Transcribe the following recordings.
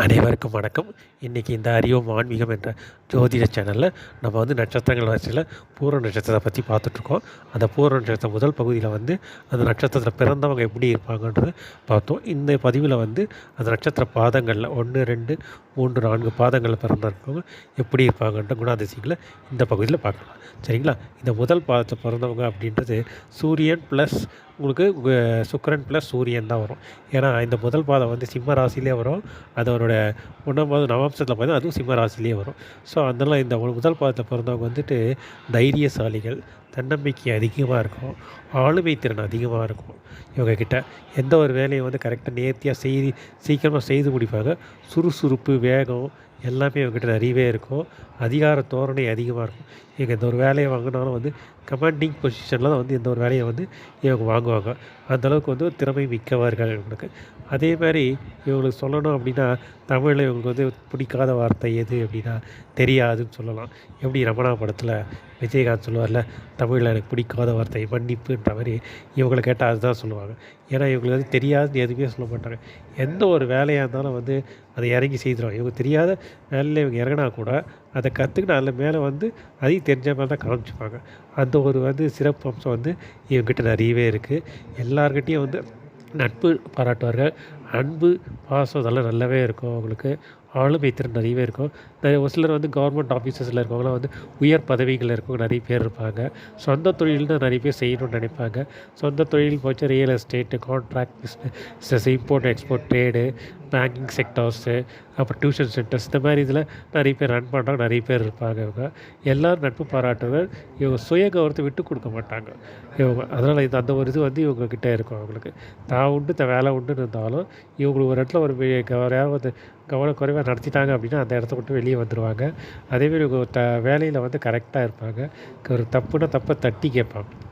அனைவருக்கும் வணக்கம். இன்றைக்கி இந்த அறிவோம் ஆன்மீகம் என்ற ஜோதிட சேனலில் நம்ம வந்து நட்சத்திரங்கள் வரிசையில் பூர்வ நட்சத்திரத்தை பற்றி பார்த்துட்ருக்கோம். அந்த பூர்வ நட்சத்திரம் முதல் பகுதியில் வந்து அந்த நட்சத்திரத்தில் பிறந்தவங்க எப்படி இருப்பாங்கன்றதை பார்த்தோம். இந்த பதிவில் வந்து அந்த நட்சத்திர பாதங்களில் ஒன்று ரெண்டு மூன்று நான்கு பாதங்களில் பிறந்திருக்கவங்க எப்படி இருப்பாங்கன்ற குணாதிசயங்களை இந்த பகுதியில் பார்க்கலாம். சரிங்களா? இந்த முதல் பாதத்தை பிறந்தவங்க அப்படின்றது சூரியன் ப்ளஸ் உங்களுக்கு சுக்கரன் சுக்கிரன் ப்ளஸ் சூரியன் தான் வரும். ஏன்னா இந்த முதல் பாதம் வந்து சிம்ம ராசிலே வரும். அதோட ஒன்றாவது நவம்சத்தில் பார்த்தா அதுவும் சிம்ம ராசிலே வரும். ஸோ அதனால் இந்த முதல் பாதத்தை பிறந்தவங்க வந்துட்டு தைரியசாலிகள் தன்னம்பிக்கை அதிகமாக இருக்கும். ஆளுமை திறன் அதிகமாக இருக்கும். இவங்கக்கிட்ட எந்த ஒரு வேலையை வந்து கரெக்டாக நேர்த்தியாக செய்து சீக்கிரமாக செய்து முடிப்பாங்க. சுறுசுறுப்பு வேகம் எல்லாமே இவங்ககிட்ட நிறையவே இருக்கும். அதிகார தோரணை அதிகமாக இருக்கும். இவங்க எந்த ஒரு வேலையை வாங்கினாலும் வந்து கமாண்டிங் பொசிஷனில் தான் வந்து எந்த ஒரு வேலையை வந்து இவங்க வாங்குவாங்க. அந்தளவுக்கு வந்து திறமை மிக்கவார்கள் இவங்களுக்கு. அதே மாதிரி இவங்களுக்கு சொல்லணும் அப்படின்னா தமிழில் இவங்களுக்கு வந்து பிடிக்காத வார்த்தை எது அப்படின்னா தெரியாதுன்னு சொல்லலாம். எப்படி ரமணா படத்தில் விஜயகாந்த் சொல்லுவார்ல தமிழில் எனக்கு பிடிக்காத வார்த்தை மன்னிப்புன்ற மாதிரி இவங்களை கேட்டால் அதுதான் சொல்லுவாங்க. ஏன்னா இவங்களுக்கு வந்து தெரியாதுன்னு எதுவுமே சொல்ல மாட்டாங்க. எந்த ஒரு வேலையாக இருந்தாலும் வந்து அதை இறங்கி செய்திடும் இவங்க தெரியாத வேலையில் இவங்க இறங்கினா கூட அதை கற்றுக்கிட்டு அதில் மேலே வந்து அதையும் தெரிஞ்ச மாதிரி தான் காமிச்சுப்பாங்க. அந்த ஒரு வந்து சிறப்பு அம்சம் வந்து இவங்ககிட்ட நிறையவே இருக்குது எல்லார்கிட்டேயும் வந்து நட்பு பாராட்டுவார்கள். அன்பு பாசம் இதெல்லாம் நல்லாவே இருக்கும் அவங்களுக்கு. ஆளுமை திறன் நிறையவே இருக்கும். நிறைய ஒரு சிலர் வந்து கவர்மெண்ட் ஆஃபீஸஸில் இருக்கவங்களாம் வந்து உயர் பதவிகளில் இருக்கவங்க நிறைய பேர் இருப்பாங்க. சொந்த தொழில்னு நிறைய பேர் செய்யணும்னு நினைப்பாங்க. சொந்த தொழில் போச்சு real estate contract business import export trade banking sectors அப்புறம் டியூஷன் சென்டர்ஸ் இந்த மாதிரி இதில் நிறைய பேர் ரன் பண்ணுறாங்க நிறைய பேர் இருப்பாங்க இவங்க. எல்லாரும் நட்பு பாராட்டுவர் இவங்க சுய கௌரவத்தை விட்டு கொடுக்க மாட்டாங்க. இவங்க அதனால் இது அந்த ஒரு இது வந்து இவங்கக்கிட்ட இருக்கும் அவங்களுக்கு. தான் உண்டு த வேலை உண்டுன்னு இருந்தாலும் இவங்களுக்கு ஒரு இடத்துல ஒரு வே- க- கவனக்குறைவாக நடத்திட்டாங்க அப்படின்னா அந்த இடத்த விட்டு வெளியே வந்துடுவாங்க அதேமாரி இவங்க த வேலையில் வந்து கரெக்டாக இருப்பாங்க. ஒரு தப்புனா தப்பை தட்டி கேட்பாங்க.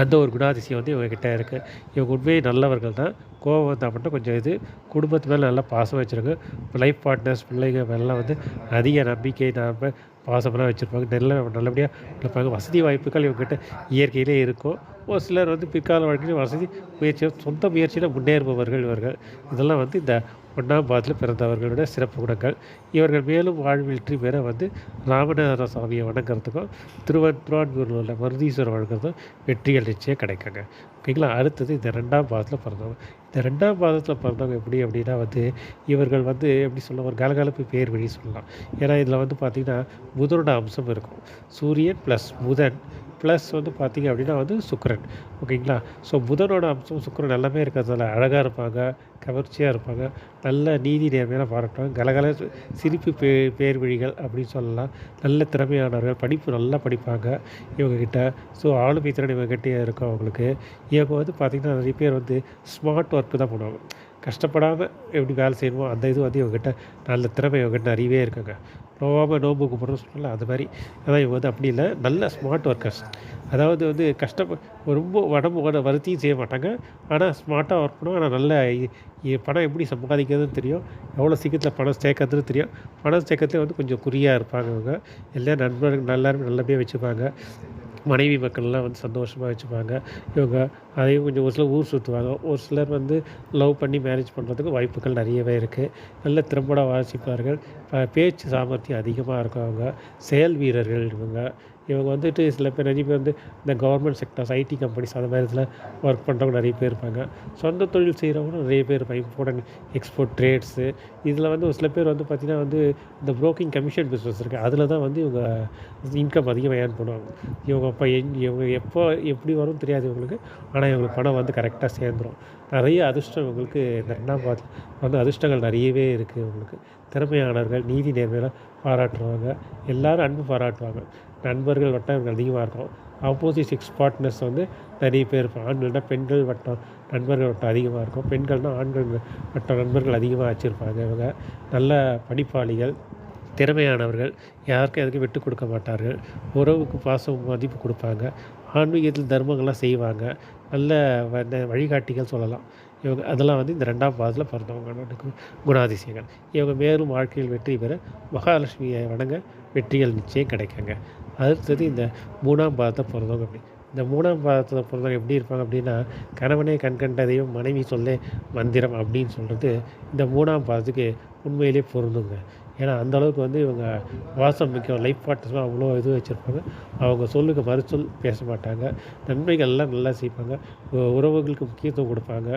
அந்த ஒரு குணாதிசயம் வந்து இவங்ககிட்ட இருக்குது இவங்க உண்மையை நல்லவர்கள் தான். கோவம் வந்தால் மட்டும் கொஞ்சம் இது குடும்பத்து மேலே நல்லா பாசம் வச்சுருங்க. லைஃப் பார்ட்னர்ஸ் பிள்ளைங்க மேலாம் வந்து அதிக நம்பிக்கை நாம் பாசமெல்லாம் வச்சுருப்பாங்க. நல்ல நல்லபடியாக இருப்பாங்க வசதி வாய்ப்புகள் இவங்ககிட்ட இயற்கையிலே இருக்கும். ஒரு சிலர் வந்து பிற்கால வாழ்க்கையில் வசதி முயற்சி சொந்த முயற்சியில் முன்னேறுபவர்கள் இவர்கள். இதெல்லாம் வந்து இந்த ஒன்றாம் பாதத்தில் பிறந்தவர்களுடைய சிறப்பு குணங்கள். இவர்கள் மேலும் வாழ்வில் வெற்றி பெற வந்து ராமநாத சுவாமியை வணங்குறதுக்கும் திருவன் திருவான்மூரில் உள்ள மருதீஸ்வரர் வணங்குறதும் வெற்றிகள் நிச்சயம் கிடைக்குங்க. ஓகேங்களா? அடுத்தது இந்த ரெண்டாம் பாதத்தில் பிறந்தவங்க. இந்த ரெண்டாம் பாதத்தில் பிறந்தவங்க எப்படி அப்படின்னா வந்து இவர்கள் வந்து எப்படி சொல்ல ஒரு கலகலப்பு பேர் வழி சொல்லலாம். ஏன்னா இதில் வந்து பார்த்திங்கன்னா புதனோட அம்சம் இருக்கும். சூரியன் ப்ளஸ் புதன் ப்ளஸ் வந்து பார்த்திங்க அப்படின்னா வந்து சுக்கரன். ஓகேங்களா? ஸோ புதனோட அம்சம் சுக்கரன் எல்லாமே இருக்கிறதால அழகாக இருப்பாங்க. கவர்ச்சியாக இருப்பாங்க. நல்ல நீதி நேர்மையாக பாராட்டுவாங்க. கலகல சிரிப்பு பே பேர் வழிகள் அப்படின்னு சொல்லலாம். நல்ல திறமையானவர்கள் படிப்பு நல்லா படிப்பாங்க இவங்கக்கிட்ட ஸோ ஆளுமை திறன் இவங்ககிட்டே இருக்கும் அவங்களுக்கு. இவங்க வந்து பார்த்திங்கன்னா நிறைய பேர் வந்து ஸ்மார்ட் ஒர்க்கு தான் பண்ணுவாங்க. கஷ்டப்படாமல் எப்படி வேலை செய்யணுமோ அந்த இது வந்து இவங்ககிட்ட நல்ல திறமை இவங்ககிட்ட நிறையவே இருக்குங்க. நோவாமல் நோம்பு கும்பிட்றோம் சொல்லலாம் அது மாதிரி. அதான் இவங்க வந்து அப்படி இல்லை. நல்ல ஸ்மார்ட் ஒர்க்கர்ஸ் அதாவது வந்து கஷ்டப்ப ரொம்ப உடம்பு உட வருத்தியும் செய்ய மாட்டாங்க. ஆனால் ஸ்மார்ட்டாக ஒர்க் பண்ணுவோம் ஆனால் நல்ல பணம் எப்படி சம்பாதிக்கிறதுன்னு தெரியும். எவ்வளோ சீக்கிரத்தில் பணம் சேர்க்கறதுன்னு தெரியும். பணம் சேர்க்கறதுல வந்து கொஞ்சம் குறியாக இருப்பாங்க அவங்க எல்லா நண்பர்கள் எல்லாருமே நல்லபடியாக வச்சுப்பாங்க. மனைவி மக்கள்லாம் வந்து சந்தோஷமாக வச்சுப்பாங்க. இவங்க அதையும் கொஞ்சம் ஒரு சிலர் ஊர் சுற்றுவாங்க ஒரு சிலர் வந்து லவ் பண்ணி மேரேஜ் பண்ணுறதுக்கு வாய்ப்புகள் நிறையவே இருக்குது நல்ல திறம்பட வாசிப்பார்கள். பேச்சு சாமர்த்தியம் அதிகமாக இருக்கும் அவங்க. செயல் வீரர்கள் இவங்க. இவங்க வந்துட்டு சில பேர் நிறைய பேர் வந்து இந்த கவர்மெண்ட் செக்டர்ஸ் ஐடி கம்பெனிஸ் அந்த மாதிரி இதில் ஒர்க் பண்ணுறவங்க நிறைய பேர் இருப்பாங்க. சொந்த தொழில் செய்கிறவங்களும் நிறைய பேர் இருப்பாங்க. இம்போர்ட் எக்ஸ்போர்ட் ட்ரேட்ஸு இதில் வந்து ஒரு சில பேர் வந்து பார்த்திங்கன்னா வந்து இந்த ப்ரோக்கிங் கமிஷன் பிஸ்னஸ் இருக்குது அதில் தான் வந்து இவங்க இன்கம் அதிகமாக ஏர்ன் பண்ணுவாங்க. இவங்க அப்போ எங் இவங்க எப்போ எப்படி வரும்னு தெரியாது இவங்களுக்கு. ஆனால் இவங்களுக்கு பணம் வந்து கரெக்டாக சேர்ந்துரும். நிறைய அதிர்ஷ்டம் இவங்களுக்கு இந்த ரெண்டாம் பாதத்தில் வந்து அதிர்ஷ்டங்கள் நிறையவே இருக்குது இவங்களுக்கு. திறமையானவர்கள் நீதி நேர்மையெல்லாம் பாராட்டுவாங்க எல்லாரும் அன்பு பாராட்டுவாங்க. நண்பர்கள் வட்டம் இவங்க அதிகமாக இருக்கும். ஆப்போசிட் சிக்ஸ் பார்ட்னர்ஸ் வந்து நிறைய பேர் இருப்பாங்க. ஆண்கள்னா பெண்கள் வட்டம் நண்பர்கள் வட்டம் அதிகமாக இருக்கும். பெண்கள்னா ஆண்கள் வட்டம் நண்பர்கள் அதிகமாக வச்சுருப்பாங்க இவங்க. நல்ல படிப்பாளிகள் திறமையானவர்கள். யாருக்கும் எதுக்கும் விட்டு கொடுக்க மாட்டார்கள். உறவுக்கு பாசம் மதிப்பு கொடுப்பாங்க. ஆன்மீகத்தில் தர்மங்கள்லாம் செய்வாங்க. நல்ல வ- வழிகாட்டிகள் சொல்லலாம். இவங்க அதெல்லாம் வந்து இந்த ரெண்டாம் பாதத்தில் பிறந்தவங்க குணாதிசயங்கள். இவங்க மேலும் வாழ்க்கையில் வெற்றி பெற மகாலட்சுமியை வணங்க வெற்றிகள் நிச்சயம் கிடைக்குங்க. அடுத்தது இந்த மூணாம் பாதத்தை பிறந்தவங்க அப்படி. இந்த மூணாம் பாதத்தில் பிறந்தவங்க எப்படி இருப்பாங்க அப்படின்னா கணவனே கண்கண்டதையும் தெய்வம் மனைவி சொல்லே மந்திரம் அப்படின்னு சொல்கிறது இந்த மூணாம் பாதத்துக்கு உண்மையிலே பொருந்துங்க. ஏன்னா அந்த அளவுக்கு வந்து இவங்க வாசம் மிக்க லைஃப் பார்ட்னர்ஸ்லாம் அவ்வளோ இது வச்சுருப்பாங்க. அவங்க சொல்லுக்கு மறுசொல் பேச மாட்டாங்க. நன்மைகள்லாம் நல்லா செய்வாங்க. உறவுகளுக்கு முக்கியத்துவம் கொடுப்பாங்க.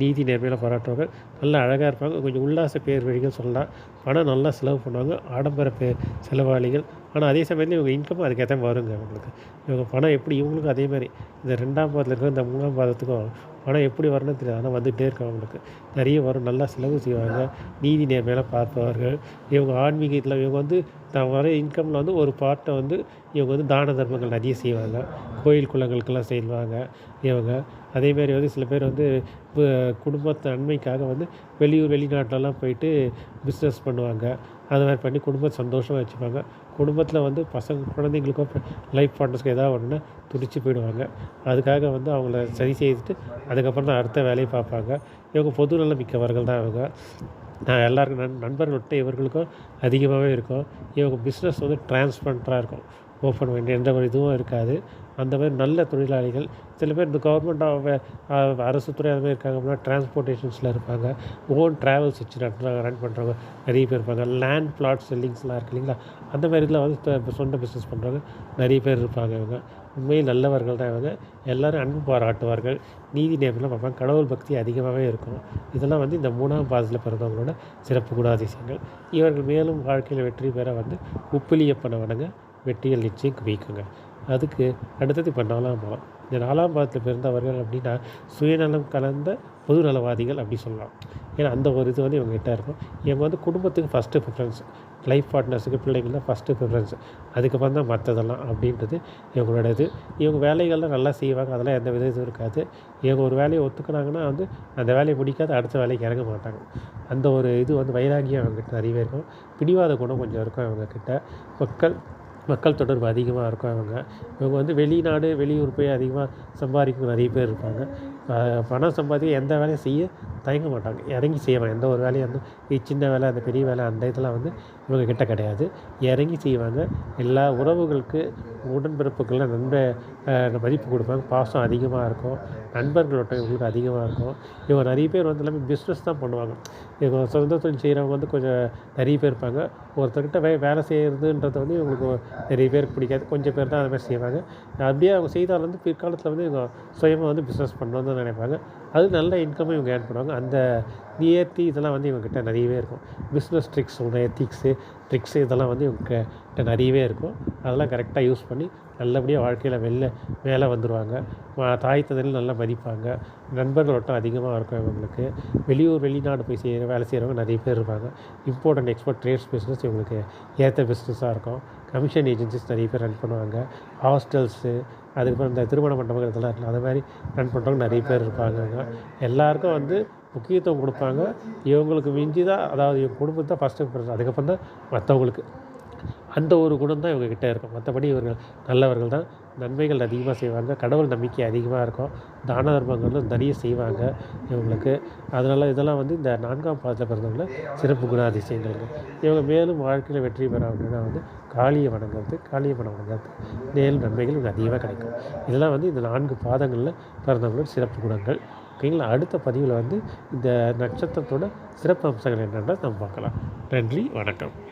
நீதி நேர்மையில் பாராட்டுவாங்க. நல்லா அழகாக இருப்பாங்க. கொஞ்சம் உல்லாச பேர் வழிகள் சொல்லலாம். பணம் நல்லா செலவு பண்ணுவாங்க. ஆடம்பர பே செலவாளிகள். ஆனால் அதே சமயத்தில் இவங்க இன்கம் அதுக்கேற்ற வருங்க அவங்களுக்கு இவங்க பணம் எப்படி இவங்களுக்கும் அதே மாதிரி. இந்த ரெண்டாம் பாதத்தில் இருக்கிற இந்த மூணாம் பாதத்துக்கும் பணம் எப்படி வரணும்னு தெரியாது ஆனால் வந்துகிட்டே இருக்கும் அவங்களுக்கு நிறைய வரும் நல்லா செலவு செய்வாங்க. நீதி நேர்மையெல்லாம் பார்ப்பவர்கள். இவங்க ஆன்மீகத்தில் இவங்க வந்து தான் வர இன்கமில் வந்து ஒரு பார்ட்டை வந்து இவங்க வந்து தான தர்மங்கள் நிறைய செய்வாங்க. கோயில் குளங்களுக்கெல்லாம் செய்வாங்க இவங்க. அதேமாரி வந்து சில பேர் வந்து இப்போ குடும்பத்து நன்மைக்காக வந்து வெளியூர் வெளிநாட்டிலலாம் போயிட்டு பிஸ்னஸ் பண்ணுவாங்க. அது மாதிரி பண்ணி குடும்பத்தை சந்தோஷமாக வச்சுப்பாங்க. குடும்பத்தில் வந்து பசங்க குழந்தைங்களுக்கும் லைஃப் பார்ட்னர்ஸ்க்கு ஏதாவது ஒன்றுனா துடிச்சு போயிடுவாங்க. அதுக்காக வந்து அவங்கள சரி செய்துட்டு அதுக்கப்புறம் தான் அடுத்த வேலையை பார்ப்பாங்க. இவங்க பொது நலம் மிக்கவர்கள் தான் அவங்க நான் எல்லாருக்கும் நண் நண்பர்கள்ட்ட இவர்களுக்கும் அதிகமாகவே இருக்கும். இவங்க பிஸ்னஸ் வந்து டிரான்ஸ்பரண்ட்டாக இருக்கும். ஓப்பன் பண்ணி எந்த ஒரு இதுவும் இருக்காது. அந்த மாதிரி நல்ல தொழிலாளிகள் சில பேர் இந்த கவர்மெண்ட் அரசு துறை அது மாதிரி இருக்காங்க அப்படின்னா டிரான்ஸ்போர்ட்டேஷன்ஸில் இருப்பாங்க. ஓன் ட்ராவல்ஸ் வச்சு ரன் ரன் பண்ணுறவங்க நிறைய பேர் இருப்பாங்க. லேண்ட் பிளாட் செல்லிங்ஸ்லாம் இருக்கு இல்லைங்களா? அந்த மாதிரி இதில் வந்து சொந்த பிஸ்னஸ் பண்ணுறவங்க நிறைய பேர் இருப்பாங்க இவங்க. உண்மையில் நல்லவர்கள் தான் இவங்க. எல்லோரும் அன்பு பாராட்டுவார்கள். நீதி நேர்மையெல்லாம் பார்ப்பாங்க. கடவுள் பக்தி அதிகமாகவே இருக்கும். இதெல்லாம் வந்து இந்த மூணாம் பாதத்தில் பிறந்தவங்களோட சிறப்பு குணாதிசயங்கள். இவர்கள் மேலும் வாழ்க்கையில் வெற்றி பெற வந்து உப்பிலியப்பனை வணங்க வெற்றிகள் நிச்சயம் குவிக்குங்க. அதுக்கு அடுத்தது இப்போ நாலாம் பாலம் இந்த நாலாம் பாலத்தில் பிறந்தவர்கள் அப்படின்னா சுயநலம் கலந்த பொது நலவாதிகள் அப்படி சொல்லலாம். ஏன்னா அந்த ஒரு இது வந்து இவங்ககிட்ட இருக்கும். இவங்க வந்து குடும்பத்துக்கு ஃபஸ்ட்டு ப்ரிஃபரன்ஸ் லைஃப் பார்ட்னர்ஸுக்கு பிள்ளைங்க தான் ஃபஸ்ட்டு ப்ரிஃபரன்ஸ் அதுக்கப்புறம் தான் மற்றதெல்லாம் அப்படின்றது இவங்களோட இது இவங்க வேலைகள்லாம் நல்லா செய்வாங்க. அதெல்லாம் எந்த வித இதுவும் இருக்காது. இவங்க ஒரு வேலையை ஒத்துக்கினாங்கன்னா வந்து அந்த வேலையை பிடிக்காது அடுத்த வேலைக்கு இறங்க மாட்டாங்க. அந்த ஒரு இது வந்து வைராகியம் அவங்ககிட்ட நிறையவே இருக்கும். பிடிவாத குணம் கொஞ்சம் இருக்கும் அவங்கக்கிட்ட மக்கள் மக்கள் தொடர்பு அதிகமாக இருக்கும் அவங்க. இவங்க வந்து வெளிநாடு வெளியூர் போய் அதிகமாக சம்பாதிக்கும் நிறைய பேர் இருப்பாங்க. பணம் சம்பாதிக்க எந்த வேலையும் செய்ய தயங்க மாட்டாங்க. இறங்கி செய்வாங்க எந்த ஒரு வேலையும் வந்து சின்ன வேலை அந்த பெரிய வேலை அந்த இதெல்லாம் வந்து இவங்க கிட்ட கிடையாது. இறங்கி செய்வாங்க. எல்லா உறவுகளுக்கு உடன்பிறப்புக்கெல்லாம் ரொம்ப மதிப்பு கொடுப்பாங்க. பாசம் அதிகமாக இருக்கும். நண்பர்களோட இவங்களுக்கு அதிகமாக இருக்கும். இவங்க நிறைய பேர் வந்து எல்லாமே பிஸ்னஸ் தான் பண்ணுவாங்க. இவங்க சொந்த தொழில் செய்கிறவங்க வந்து கொஞ்சம் நிறைய பேர் இருப்பாங்க. ஒருத்தர்கிட்ட வே வேலை செய்கிறதுன்றது வந்து இவங்களுக்கு நிறைய பேருக்கு பிடிக்காது. கொஞ்சம் பேர் தான் அது மாதிரி செய்வாங்க. அப்படியே அவங்க செய்தால் வந்து பிற்காலத்தில் வந்து இவங்க சுயமாக வந்து பிஸ்னஸ் பண்ணணும்னு தான் நினைப்பாங்க. அது நல்ல இன்கமும் இவங்க ஏர்ன் பண்ணுவாங்க. அந்த நியர்த்தி இதெல்லாம் வந்து இவங்ககிட்ட நிறையவே இருக்கும். பிஸ்னஸ் ட்ரிக்ஸ் எத்திக்ஸு ட்ரிக்ஸு இதெல்லாம் வந்து இவங்க கிட்ட நிறையவே இருக்கும். அதெல்லாம் கரெக்டாக யூஸ் பண்ணி நல்லபடியாக வாழ்க்கையில் வெளில மேலே வந்துடுவாங்க தாய் தந்தையில் நல்லா மதிப்பாங்க. நண்பர்களோட்டம் அதிகமாக இருக்கும் இவங்களுக்கு. வெளியூர் வெளிநாடு போய் செய்கிற வேலை செய்கிறவங்க நிறைய பேர் இருப்பாங்க. இம்பார்ட்டண்ட் எக்ஸ்போர்ட் ட்ரேட்ஸ் பிஸ்னஸ் இவங்களுக்கு ஏற்ற பிஸ்னஸாக இருக்கும். கமிஷன் ஏஜென்சிஸ் நிறைய பேர் ரன் பண்ணுவாங்க. ஹாஸ்டல்ஸு அதுக்கு இந்த திருமண மண்டபங்கள் இதெல்லாம் அது மாதிரி ரன் பண்ணுறவங்க நிறைய பேர் இருப்பாங்க எல்லாருக்கும் வந்து முக்கியத்துவம் கொடுப்பாங்க. இவங்களுக்கு மிஞ்சி தான் அதாவது இவங்க குடும்பத்தை ஃபஸ்ட்டு அதுக்கப்புறம் தான் மற்றவங்களுக்கு அந்த ஒரு குணம் தான் இவங்ககிட்ட இருக்கும். மற்றபடி இவர்கள் நல்லவர்கள் தான். நன்மைகள் அதிகமாக செய்வாங்க. கடவுள் நம்பிக்கை அதிகமாக இருக்கும். தான தர்மங்களும் நிறைய செய்வாங்க இவங்களுக்கு. அதனால் இதெல்லாம் வந்து இந்த நான்காம் பாதத்தில் பிறந்தவங்கள சிறப்பு குணாதிசயங்கள்ங்க இவங்க மேலும் வாழ்க்கையில் வெற்றி பெற அப்படின்னா வந்து காளியை வணங்குறது காளியை மனம் வணங்குறது. மேலும் நன்மைகள் இவங்க அதிகமாக கிடைக்கும். இதெல்லாம் வந்து இந்த நான்கு பாதங்களில் பிறந்தவங்களோட சிறப்பு குணங்கள். ஓகேங்களா? அடுத்த பதிவில் வந்து இந்த நட்சத்திரத்தோட சிறப்பு அம்சங்கள் என்னென்னா நம்ம பார்க்கலாம். நன்றி வணக்கம்.